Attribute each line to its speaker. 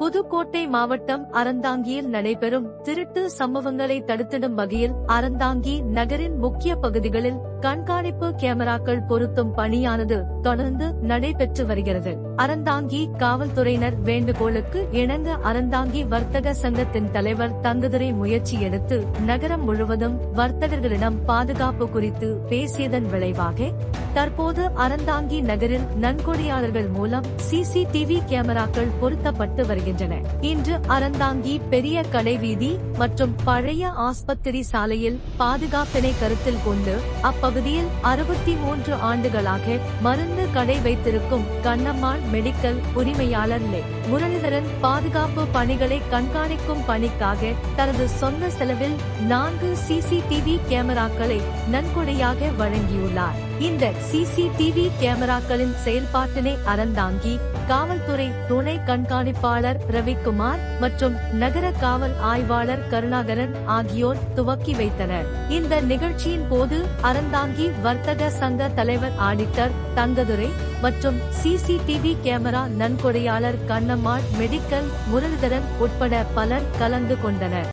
Speaker 1: புதுக்கோட்டை மாவட்டம் அறந்தாங்கியில் நடைபெறும் திருட்டு சம்பவங்களை தடுத்திடும் வகையில் அறந்தாங்கி நகரின் முக்கிய பகுதிகளில் கண்காணிப்பு கேமராக்கள் பொருத்தும் பணியானது தொடர்ந்து நடைபெற்று வருகிறது. அறந்தாங்கி காவல்துறையினர் வேண்டுகோளுக்கு இணங்க அறந்தாங்கி வர்த்தக சங்கத்தின் தலைவர் தங்குதுரை முயற்சி எடுத்து நகரம் முழுவதும் வர்த்தகர்களிடம் பாதுகாப்பு குறித்து பேசியதன் விளைவாக தற்போது அறந்தாங்கி நகரில் நன்கொடையாளர்கள் மூலம் சிசிடிவி கேமராக்கள் பொருத்தப்பட்டு வருகின்றன. இன்று அறந்தாங்கி பெரிய கடை வீதி மற்றும் பழைய ஆஸ்பத்திரி சாலையில் பாதுகாப்பினை கருத்தில் கொண்டு அப்ப பகுதியில் அறுபத்தி மூன்று ஆண்டுகளாக மருந்து கடை வைத்திருக்கும் கண்ணம்மாள் மெடிக்கல் உரிமையாளர் லே. முரளிதரன் பாதுகாப்பு பணிகளை கண்காணிக்கும் பணிக்காக தனது சொந்த செலவில் நான்கு சிசிடிவி கேமராக்களை நன்கொடையாக வழங்கியுள்ளார். இந்த சிசிடிவி கேமராக்களின் செயல்பாட்டினை அறந்தாங்கி காவல்துறை துணை கண்காணிப்பாளர் ரவிக்குமார் மற்றும் நகர காவல் ஆய்வாளர் கருணாகரன் ஆகியோர் துவக்கி வைத்தனர். இந்த நிகழ்ச்சியின் போது அறந்தா அறந்தாங்கி வர்த்தக சங்க தலைவர் ஆடிட்டர் தங்கதுரை மற்றும் சிசிடிவி கேமரா நன்கொடையாளர் கண்ணம்மாள் மெடிக்கல் முரளிதரன் உட்பட பலர் கலந்து கொண்டனர்.